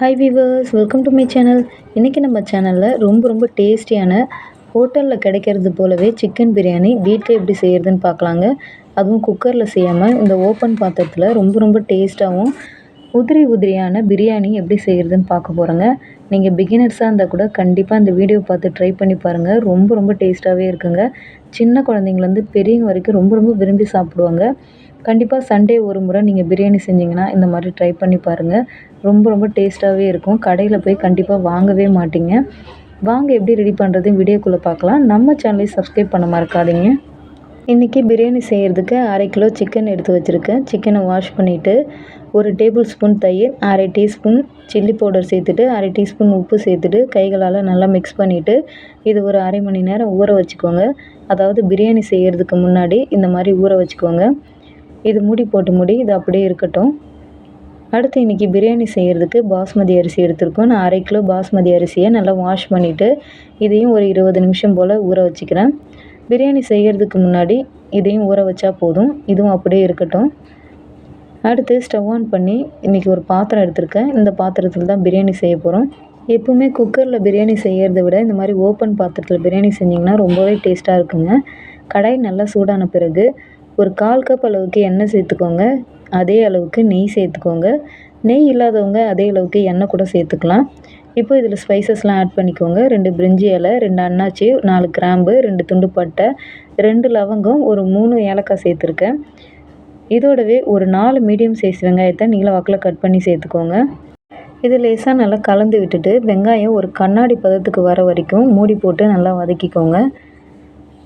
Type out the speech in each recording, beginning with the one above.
Hi viewers welcome to my channel இன்றைக்கி நம்ம சேனலில் ரொம்ப ரொம்ப டேஸ்டியான ஹோட்டலில் கிடைக்கிறது போலவே சிக்கன் பிரியாணி வீட்டில் எப்படி செய்கிறதுன்னு பார்க்கலாங்க. அதுவும் குக்கரில் செய்யாமல் இந்த ஓப்பன் பாத்திரத்தில் ரொம்ப ரொம்ப டேஸ்ட்டாகவும் உதிரி உதிரியான பிரியாணி எப்படி செய்கிறதுன்னு பார்க்க போகிறோங்க நீங்கள் பிகினர்ஸாக இருந்தால் கூட கண்டிப்பாக இந்த வீடியோ பார்த்து ட்ரை பண்ணி பாருங்கள் ரொம்ப ரொம்ப டேஸ்ட்டாகவே இருக்குங்க. சின்ன குழந்தைங்கலேருந்து பெரியவங்க வரைக்கும் ரொம்ப ரொம்ப விரும்பி சாப்பிடுவாங்க. கண்டிப்பாக சண்டே ஒரு முறை நீங்கள் பிரியாணி செஞ்சிங்கன்னா இந்த மாதிரி ட்ரை பண்ணி பாருங்கள் ரொம்ப ரொம்ப டேஸ்ட்டாகவே இருக்கும். கடையில் போய் கண்டிப்பாக வாங்கவே மாட்டீங்க. வாங்க எப்படி ரெடி பண்ணுறது வீடியோக்குள்ளே பார்க்கலாம். நம்ம சேனலையும் சப்ஸ்கிரைப் பண்ண மறக்காதீங்க. இன்றைக்கி பிரியாணி செய்கிறதுக்கு அரை கிலோ சிக்கன் எடுத்து வச்சுருக்கேன். சிக்கனை வாஷ் பண்ணிவிட்டு ஒரு டேபிள் ஸ்பூன் தயிர் அரை டீஸ்பூன் சில்லி பவுடர் சேர்த்துட்டு அரை டீஸ்பூன் உப்பு சேர்த்துட்டு கைகளால் நல்லா மிக்ஸ் பண்ணிவிட்டு இது ஒரு அரை மணி நேரம் ஊற வச்சுக்கோங்க. அதாவது பிரியாணி செய்கிறதுக்கு முன்னாடி இந்த மாதிரி ஊற வச்சுக்கோங்க. இது மூடி போட்டு மூடி இது அப்படியே இருக்கட்டும். அடுத்து இன்றைக்கி பிரியாணி செய்கிறதுக்கு பாஸ்மதி அரிசி எடுத்திருக்கோம். நான் அரை கிலோ பாஸ்மதி அரிசியை நல்லா வாஷ் பண்ணிவிட்டு இதையும் ஒரு இருபது நிமிஷம் போல் ஊற வச்சுக்கிறேன். பிரியாணி செய்கிறதுக்கு முன்னாடி இதையும் ஊற வச்சா போதும். இதுவும் அப்படியே இருக்கட்டும். அடுத்து ஸ்டவ் ஆன் பண்ணி இன்றைக்கி ஒரு பாத்திரம் எடுத்திருக்கேன். இந்த பாத்திரத்தில் தான் பிரியாணி செய்ய போகிறோம் எப்போவுமே குக்கரில் பிரியாணி செய்கிறத விட இந்த மாதிரி ஓப்பன் பாத்திரத்தில் பிரியாணி செஞ்சிங்கன்னா ரொம்பவே டேஸ்ட்டாக இருக்குங்க. கடாய் நல்லா சூடான பிறகு ஒரு கால் கப் அளவுக்கு எண்ணெய் சேர்த்துக்கோங்க. அதே அளவுக்கு நெய் சேர்த்துக்கோங்க. நெய் இல்லாதவங்க அதே அளவுக்கு எண்ணெய் கூட சேர்த்துக்கலாம். இப்போ இதில் ஸ்பைசஸ்லாம் ஆட் பண்ணிக்கோங்க. ரெண்டு பிரிஞ்சி இலை ரெண்டு அன்னாச்சி நாலு கிராம்பு ரெண்டு துண்டு பட்டை ரெண்டு லவங்கம் ஒரு மூணு ஏலக்காய் சேர்த்துருக்கேன். இதோடவே ஒரு நாலு மீடியம் சைஸ் வெங்காயத்தை நீல வாக்கில் கட் பண்ணி சேர்த்துக்கோங்க. இது லேசாக நல்லா கலந்து விட்டுட்டு வெங்காயம் ஒரு கண்ணாடி பதத்துக்கு வர வரைக்கும் மூடி போட்டு நல்லா வதக்கிக்கோங்க.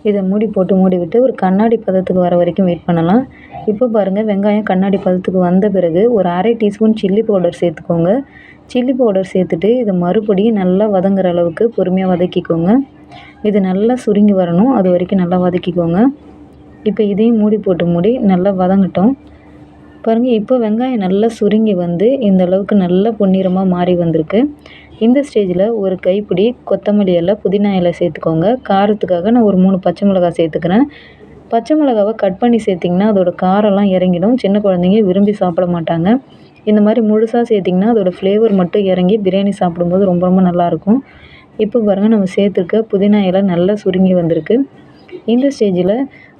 இதை மூடி போட்டு மூடி விட்டு ஒரு கண்ணாடி பதத்துக்கு வர வரைக்கும் வெயிட் பண்ணலாம். இப்போ பாருங்கள் வெங்காயம் கண்ணாடி பதத்துக்கு வந்த பிறகு ஒரு அரை டீஸ்பூன் சில்லி பவுடர் சேர்த்துக்கோங்க. சில்லி பவுடர் சேர்த்துட்டு இதை மறுபடியும் நல்லா வதங்குற அளவுக்கு பொறுமையாக வதக்கிக்கோங்க. இது நல்லா சுருங்கி வரணும். அது வரைக்கும் நல்லா வதக்கிக்கோங்க. இப்போ இதையும் மூடி போட்டு மூடி நல்லா வதங்கட்டும். பாருங்கள் இப்போ வெங்காயம் நல்லா சுருங்கி வந்து இந்த அளவுக்கு நல்லா பொன்னிறமாக மாறி வந்திருக்கு. இந்த ஸ்டேஜில் ஒரு கைப்பிடி கொத்தமல்லி இலை புதினா இலை சேர்த்துக்கோங்க. காரத்துக்காக நான் ஒரு மூணு பச்சை மிளகாய் சேர்த்துக்கிறேன். பச்சை மிளகாவை கட் பண்ணி சேர்த்திங்கன்னா அதோடய காரெல்லாம் இறங்கிடும். சின்ன குழந்தைங்க விரும்பி சாப்பிட மாட்டாங்க. இந்த மாதிரி முழுசாக சேர்த்திங்கன்னா அதோடய ஃப்ளேவர் மட்டும் இறங்கி பிரியாணி சாப்பிடும்போது ரொம்ப ரொம்ப நல்லாயிருக்கும் இப்போ பாருங்கள் நம்ம சேர்த்துருக்க புதினா இலை நல்லா சுருங்கி வந்திருக்கு. இந்த ஸ்டேஜில்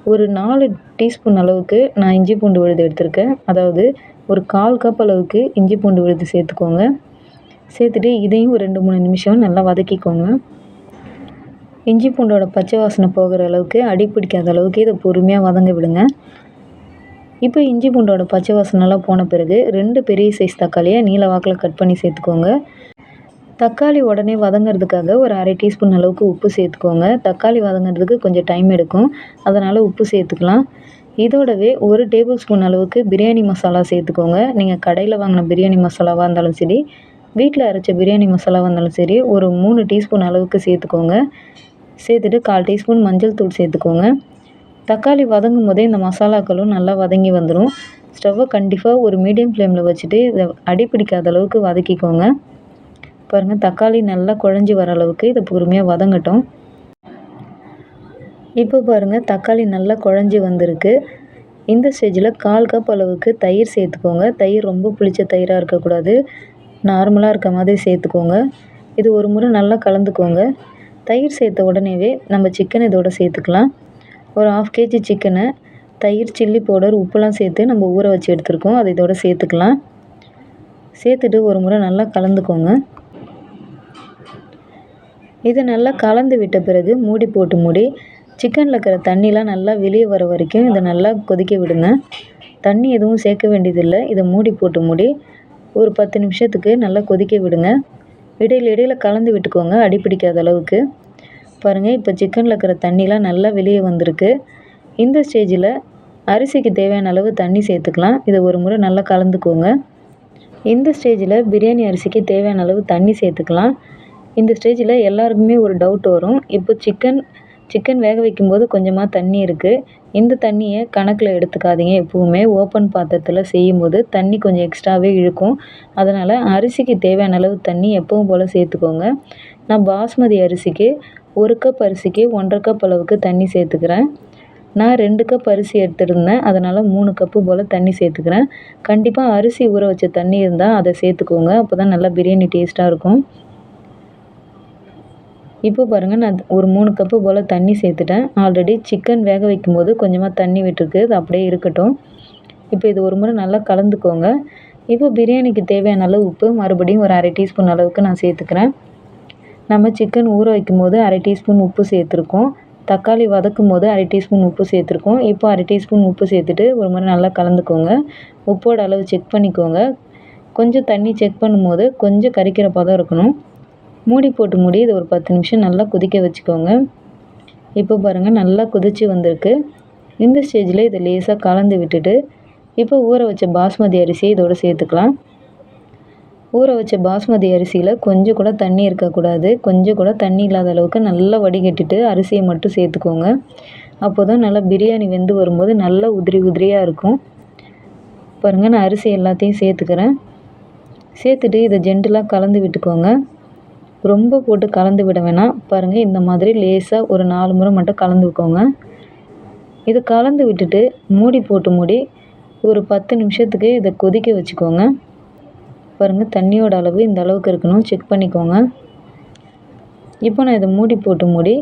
ஒரு நாலு டீஸ்பூன் அளவுக்கு நான் இஞ்சி பூண்டு விழுது எடுத்திருக்கேன். அதாவது ஒரு கால் கப் அளவுக்கு இஞ்சி பூண்டு விழுது சேர்த்துக்கோங்க. சேர்த்துட்டு இதையும் ஒரு ரெண்டு மூணு நிமிஷம் நல்லா வதக்கிக்கோங்க. இஞ்சி பூண்டோட பச்சை வாசனை போகிற அளவுக்கு அடி பிடிக்காத அளவுக்கு இதை பொறுமையாக வதங்க விடுங்க. இப்போ இஞ்சி பூண்டோட பச்சை வாசனைலாம் போன பிறகு ரெண்டு பெரிய சைஸ் தக்காளியை நீல வாக்கில் கட் பண்ணி சேர்த்துக்கோங்க. தக்காளி உடனே வதங்கிறதுக்காக ஒரு அரை டீஸ்பூன் அளவுக்கு உப்பு சேர்த்துக்கோங்க. தக்காளி வதங்கிறதுக்கு கொஞ்சம் டைம் எடுக்கும். அதனால் உப்பு சேர்த்துக்கலாம். இதோடவே ஒரு டேபிள் ஸ்பூன் அளவுக்கு பிரியாணி மசாலா சேர்த்துக்கோங்க. நீங்கள் கடையில் வாங்கின பிரியாணி மசாலாவாக இருந்தாலும் சரி வீட்டில் அரைச்ச பிரியாணி மசாலாவாக இருந்தாலும் சரி ஒரு மூணு டீஸ்பூன் அளவுக்கு சேர்த்துக்கோங்க. சேர்த்துட்டு கால் டீஸ்பூன் மஞ்சள் தூள் சேர்த்துக்கோங்க. தக்காளி வதங்கும் போதே இந்த மசாலாக்களும் நல்லா வதங்கி வந்துடும் ஸ்டவ்வை கண்டிப்பாக ஒரு மீடியம் ஃப்ளேமில் வச்சுட்டு இதை அடி பிடிக்காத அளவுக்கு வதக்கிக்கோங்க. பாருங்கள் தக்காளி நல்லா குழஞ்சி வர அளவுக்கு இதை பொறுமையாக வதங்கட்டும். இப்போ பாருங்கள் தக்காளி நல்லா குழஞ்சி வந்திருக்கு. இந்த ஸ்டேஜில் கால் கப் அளவுக்கு தயிர் சேர்த்துக்கோங்க. தயிர் ரொம்ப புளிச்ச தயிராக இருக்கக்கூடாது. நார்மலாக இருக்க மாதிரி சேர்த்துக்கோங்க. இது ஒரு முறை நல்லா கலந்துக்கோங்க. தயிர் சேர்த்த உடனேவே நம்ம சிக்கன் இதோட சேர்த்துக்கலாம். ஒரு ஆஃப் கேஜி சிக்கனை தயிர் சில்லி பவுடர் உப்புலாம் சேர்த்து நம்ம ஊற வச்சு எடுத்துருக்கோம். அதை இதோட சேர்த்துக்கலாம். சேர்த்துட்டு ஒரு முறை நல்லா கலந்துக்கோங்க. இதை நல்லா கலந்து விட்ட பிறகு மூடி போட்டு மூடி சிக்கனில் இருக்கிற தண்ணிலாம் நல்லா வெளியே வர வரைக்கும் இதை நல்லா கொதிக்க விடுங்க. தண்ணி எதுவும் சேர்க்க வேண்டியதில்லை. இதை மூடி போட்டு மூடி ஒரு பத்து நிமிஷத்துக்கு நல்லா கொதிக்க விடுங்க. இடையில இடையில் கலந்து விட்டுக்கோங்க அடிப்பிடிக்காத அளவுக்கு. பாருங்கள் இப்போ சிக்கனில் இருக்கிற தண்ணிலாம் நல்லா வெளியே வந்திருக்கு. இந்த ஸ்டேஜில் அரிசிக்கு தேவையான அளவு தண்ணி சேர்த்துக்கலாம். இதை ஒரு முறை நல்லா கலந்துக்கோங்க. இந்த ஸ்டேஜில் பிரியாணி அரிசிக்கு தேவையான அளவு தண்ணி சேர்த்துக்கலாம். இந்த ஸ்டேஜில் எல்லாருக்குமே ஒரு டவுட் வரும். இப்போ சிக்கன் சிக்கன் வேக வைக்கும்போது கொஞ்சமாக தண்ணி இருக்குது இந்த தண்ணியை கணக்கில் எடுத்துக்காதீங்க. எப்போவுமே ஓப்பன் பாத்திரத்தில் செய்யும்போது தண்ணி கொஞ்சம் எக்ஸ்ட்ராவே இழுக்கும். அதனால் அரிசிக்கு தேவையான அளவு தண்ணி எப்பவும் போல் சேர்த்துக்கோங்க. நான் பாஸ்மதி அரிசிக்கு ஒரு கப் அரிசிக்கு ஒன்றரை கப் அளவுக்கு தண்ணி சேர்த்துக்கிறேன். நான் ரெண்டு கப் அரிசி எடுத்துருந்தேன். அதனால் மூணு கப்பு போல் தண்ணி சேர்த்துக்கிறேன். கண்டிப்பாக அரிசி ஊற வச்ச தண்ணி இருந்தால் அதை சேர்த்துக்கோங்க. அப்போ தான் நல்லா பிரியாணி டேஸ்ட்டாக இருக்கும். இப்போ பாருங்கள் நான் ஒரு மூணு கப்பு போல் தண்ணி சேர்த்துட்டேன். ஆல்ரெடி சிக்கன் வேக வைக்கும்போது கொஞ்சமாக தண்ணி விட்டுருக்கு. அது அப்படியே இருக்கட்டும். இப்போ இது ஒரு முறை நல்லா கலந்துக்கோங்க. இப்போ பிரியாணிக்கு தேவையான அளவு உப்பு மறுபடியும் ஒரு அரை டீஸ்பூன் அளவுக்கு நான் சேர்த்துக்கிறேன். நம்ம சிக்கன் ஊற வைக்கும் போது அரை டீஸ்பூன் உப்பு சேர்த்துருக்கோம். தக்காளி வதக்கும் போது அரை டீஸ்பூன் உப்பு சேர்த்துருக்கோம். இப்போ அரை டீஸ்பூன் உப்பு சேர்த்துட்டு ஒரு முறை நல்லா கலந்துக்கோங்க. உப்போட அளவு செக் பண்ணிக்கோங்க. கொஞ்சம் தண்ணி செக் பண்ணும்போது கொஞ்சம் கறிக்கிற பதம் இருக்கணும். மூடி போட்டு மூடி இதை ஒரு பத்து நிமிஷம் நல்லா கொதிக்க வச்சுக்கோங்க. இப்போ பாருங்கள் நல்லா கொதிச்சு வந்திருக்கு. இந்த ஸ்டேஜில் இதை லேசாக கலந்து விட்டுட்டு இப்போ ஊற வச்ச பாஸ்மதி அரிசியை இதோடு சேர்த்துக்கலாம். ஊற வச்ச பாஸ்மதி அரிசியில் கொஞ்சம் கூட தண்ணி இருக்கக்கூடாது கொஞ்சம் கூட தண்ணி இல்லாத அளவுக்கு நல்லா வடிகட்டிட்டு அரிசியை மட்டும் சேர்த்துக்கோங்க. அப்போ தான் நல்லா பிரியாணி வெந்து வரும்போது நல்லா உதிரி உதிரியாக இருக்கும். பாருங்கள் நான் அரிசி எல்லாத்தையும் சேர்த்துக்கிறேன். சேர்த்துட்டு இதை ஜென்டலாக கலந்து விட்டுக்கோங்க. ரொம்ப போட்டு கலந்து விட வேணாம். பாருங்கள் இந்த மாதிரி லேசாக ஒரு நாலு முறை மட்டும் கலந்து விக்கோங்க. இது கலந்து விட்டுட்டு மூடி போட்டு மூடி ஒரு பத்து நிமிஷத்துக்கு இதை கொதிக்க வச்சுக்கோங்க. பாருங்கள் தண்ணியோட அளவு இந்த அளவுக்கு இருக்கணும். செக் பண்ணிக்கோங்க. இப்போ நான் இதை மூடி போட்டு மூடி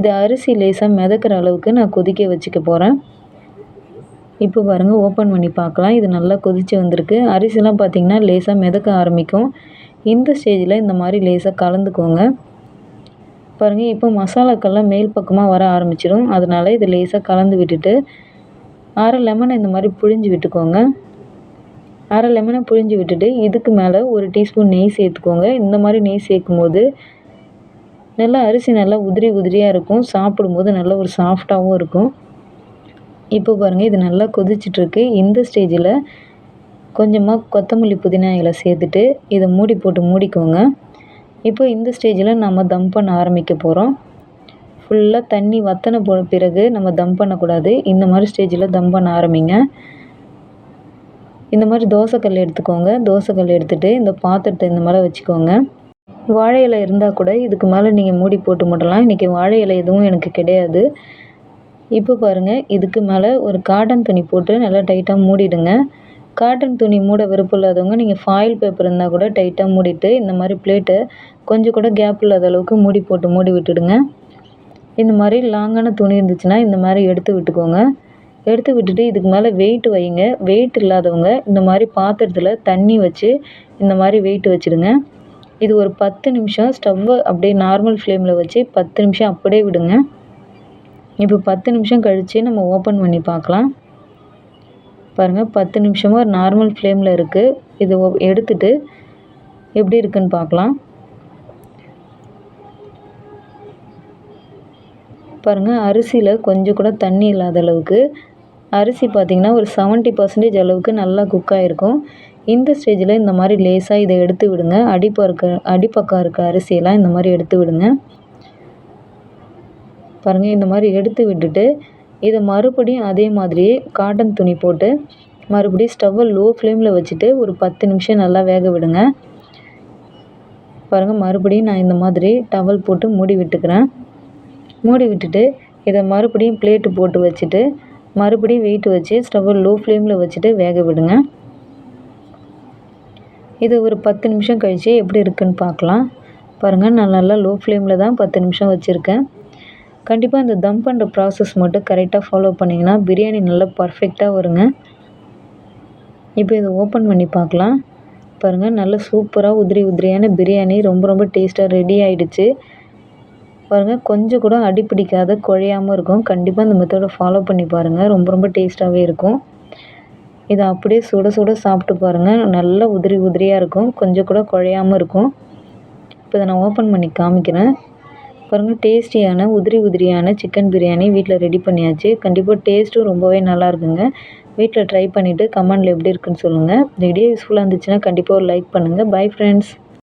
இதை அரிசி லேசாக மிதக்கிற அளவுக்கு நான் கொதிக்க வச்சுக்க போகிறேன் இப்போ பாருங்கள் ஓப்பன் பண்ணி பார்க்கலாம். இது நல்லா கொதித்து வந்திருக்கு. அரிசிலாம் பார்த்திங்கன்னா லேசாக மிதக்க ஆரம்பிக்கும். இந்த ஸ்டேஜில் இந்த மாதிரி லேசாக கலந்துக்கோங்க. பாருங்கள் இப்போ மசாலாக்கெல்லாம் மேல் பக்கமாக வர ஆரம்பிச்சிடும். அதனால் இது லேசாக கலந்து விட்டுட்டு அரை லெமனை இந்த மாதிரி புழிஞ்சு விட்டுக்கோங்க. அரை லெமனை புழிஞ்சு விட்டுட்டு இதுக்கு மேலே ஒரு டீஸ்பூன் நெய் சேர்த்துக்கோங்க. இந்த மாதிரி நெய் சேர்க்கும் போது நல்லா அரிசி நல்லா உதிரி உதிரியாக இருக்கும். சாப்பிடும்போது நல்லா ஒரு சாஃப்டாகவும் இருக்கும். இப்போ பாருங்கள் இது நல்லா கொதிச்சிட்ருக்கு இந்த ஸ்டேஜில் கொஞ்சமாக கொத்தமல்லி புதினா இலை சேர்த்துட்டு இதை மூடி போட்டு மூடிக்கோங்க. இப்போ இந்த ஸ்டேஜில் நம்ம தம் பண்ண ஆரம்பிக்க போகிறோம் ஃபுல்லாக தண்ணி வத்தனை போன பிறகு நம்ம தம் பண்ணக்கூடாது. இந்த மாதிரி ஸ்டேஜில் தம் பண்ண ஆரம்பிங்க. இந்த மாதிரி தோசைக்கல் எடுத்துக்கோங்க. தோசைக்கல் எடுத்துகிட்டு இந்த பாத்திரத்தை இந்த மாதிரி வச்சுக்கோங்க. வாழை இலை இருந்தால் கூட இதுக்கு மேலே நீங்கள் மூடி போட்டு முடலாம். இன்றைக்கி வாழை இலை எதுவும் எனக்கு கிடையாது. இப்போ பாருங்கள் இதுக்கு மேலே ஒரு காட்டன் துணி போட்டு நல்லா டைட்டாக மூடிடுங்க. காட்டன் துணி மூட விருப்பம் இல்லாதவங்க நீங்கள் ஃபாயில் பேப்பர் இருந்தால் கூட டைட்டாக மூடிட்டு இந்த மாதிரி பிளேட்டை கொஞ்சம் கூட கேப் இல்லாத அளவுக்கு மூடி போட்டு மூடி விட்டுடுங்க. இந்த மாதிரி லாங்கான துணி இருந்துச்சுன்னா இந்த மாதிரி எடுத்து விட்டுக்கோங்க. எடுத்து விட்டுட்டு இதுக்கு மேலே வெயிட் வைங்க. வெயிட் இல்லாதவங்க இந்த மாதிரி பாத்திரத்தில் தண்ணி வச்சு இந்த மாதிரி வெயிட் வச்சுடுங்க. இது ஒரு பத்து நிமிஷம் ஸ்டவ்வை அப்படியே நார்மல் ஃப்ளேமில் வச்சு பத்து நிமிஷம் அப்படியே விடுங்க. இப்போ பத்து நிமிஷம் கழித்து நம்ம ஓப்பன் பண்ணி பார்க்கலாம். பாருங்கள் பத்து நிமிஷமாக ஒரு நார்மல் ஃப்ளேமில் இருக்குது இது எடுத்துட்டு எப்படி இருக்குன்னு பார்க்கலாம். பாருங்கள் அரிசியில் கொஞ்சம் கூட தண்ணி இல்லாத அளவுக்கு அரிசி பார்த்திங்கன்னா ஒரு செவன்ட்டி பர்சன்டேஜ் அளவுக்கு நல்லா குக் ஆகிருக்கும் இந்த ஸ்டேஜில் இந்த மாதிரி லேசாக இதை எடுத்து விடுங்க. அடிப்பா இருக்க அடிப்பக்கம் இருக்க அரிசியெல்லாம் இந்த மாதிரி எடுத்து விடுங்க. பாருங்கள் இந்த மாதிரி எடுத்து விட்டுட்டு இதை மறுபடியும் அதே மாதிரியே காட்டன் துணி போட்டு மறுபடியும் ஸ்டவ்வை லோ ஃப்ளேமில் வச்சுட்டு ஒரு பத்து நிமிஷம் நல்லா வேக விடுங்க. பாருங்கள் மறுபடியும் நான் இந்த மாதிரி டவல் போட்டு மூடி விட்டுக்கிறேன். மூடி விட்டுட்டு இதை மறுபடியும் பிளேட்டு போட்டு வச்சுட்டு மறுபடியும் வெயிட் வச்சு ஸ்டவ்வை லோ ஃப்ளேமில் வச்சுட்டு வேக விடுங்க. இது ஒரு பத்து நிமிஷம் கழித்து எப்படி இருக்குன்னு பார்க்கலாம். பாருங்கள் நான் நல்லா லோ ஃப்ளேமில் தான் பத்து நிமிஷம் வச்சுருக்கேன். கண்டிப்பாக இந்த தம் பண்ணுற ப்ராசஸ் மட்டும் கரெக்டாக ஃபாலோ பண்ணிங்கன்னா பிரியாணி நல்லா பர்ஃபெக்டாக வருங்க. இப்போ இதை ஓப்பன் பண்ணி பார்க்கலாம். பாருங்கள் நல்ல சூப்பராக உதிரி உதிரியான பிரியாணி ரொம்ப ரொம்ப டேஸ்ட்டாக ரெடி ஆகிடுச்சு பாருங்கள் கொஞ்சம் கூட அடி பிடிக்காத குழையாமல் இருக்கும். கண்டிப்பாக இந்த மெத்தடை ஃபாலோ பண்ணி பாருங்கள் ரொம்ப ரொம்ப டேஸ்ட்டாகவே இருக்கும். இதை அப்படியே சுட சுட சாப்பிட்டு பாருங்கள் நல்லா உதிரி உதிரியாக இருக்கும். கொஞ்சம் கூட குழையாமல் இருக்கும். இப்போ இதை நான் ஓப்பன் பண்ணி காமிக்கிறேன். பாருங்கள் டேஸ்டியான உதிரி உதிரியான சிக்கன் பிரியாணி வீட்டில் ரெடி பண்ணியாச்சு. கண்டிப்பாக டேஸ்ட்டும் ரொம்பவே நல்லா இருக்குங்க. வீட்டில் ட்ரை பண்ணிவிட்டு கமெண்டில் எப்படி இருக்குன்னு சொல்லுங்கள் இந்த வீடியோ யூஸ்ஃபுல்லாக இருந்துச்சுன்னா கண்டிப்பாக ஒரு லைக் பண்ணுங்கள் பை ஃப்ரெண்ட்ஸ்